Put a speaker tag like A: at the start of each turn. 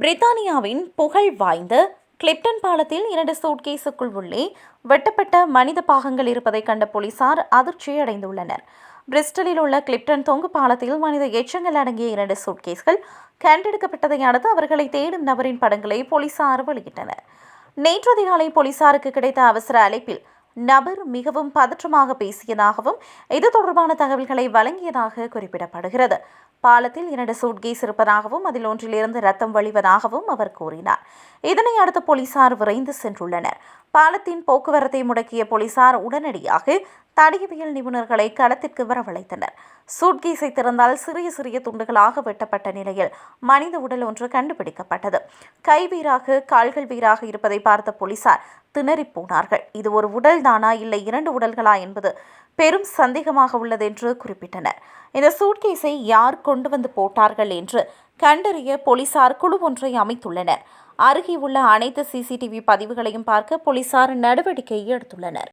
A: பிரித்தானியாவின் புகழ் வாய்ந்த கிளிப்டன் பாலத்தில் இரண்டு சூட்கேஸுக்குள் உள்ளே வெட்டப்பட்ட மனித பாகங்கள் இருப்பதை கண்ட போலீசார் அதிர்ச்சி அடைந்துள்ளனர். பிரிஸ்டலில் உள்ள கிளிப்டன் தொங்கு பாலத்தில் மனித எச்சங்கள் அடங்கிய இரண்டு சூட்கேஸ்கள் கண்டெடுக்கப்பட்டதை அடுத்து அவர்களை தேடும் நபரின் படங்களை போலீசார் வெளியிட்டனர். நேற்று அதிகாலை போலீசாருக்கு கிடைத்த அவசர அழைப்பில் நபர் மிகவும் பதற்றமாக பேசியதாகவும் இது தொடர்பான தகவல்களை வழங்கியதாக குறிப்பிடப்படுகிறது. பாலத்தில் இரண்டு சூட்கேஸ் இருப்பதாகவும் அதில் ஒன்றிலிருந்து ரத்தம் வழிவதாகவும் அவர் கூறினார். இதனை அடுத்து போலீசார் விரைந்து சென்றுள்ளனர். பாலத்தின் போக்குவரத்தை முடக்கிய போலீசார் உடனடியாக தடயவியல் நிபுணர்களை களத்திற்கு வரவழைத்தனர். சூட்கேஸை திறந்தால் சிறிய சிறிய துண்டுகளாக வெட்டப்பட்ட நிலையில் மனித உடல் ஒன்று கண்டுபிடிக்கப்பட்டது. கை வீராக கால்கள் வீராக இருப்பதை பார்த்த போலீசார் திணறிப் போனார்கள் இது ஒரு உடல்தானா இல்லை இரண்டு உடல்களா என்பது பெரும் சந்தேகமாக உள்ளது என்று குறிப்பிட்டனர். இந்த சூட்கேஸை யார் கொண்டு வந்து போட்டார்கள் என்று கண்டறிய போலீசார் குழு ஒன்றை அமைத்துள்ளனர். அருகே உள்ள அனைத்து சிசிடிவி பதிவுகளையும் பார்க்க போலீசார் நடவடிக்கை எடுத்துள்ளனர்.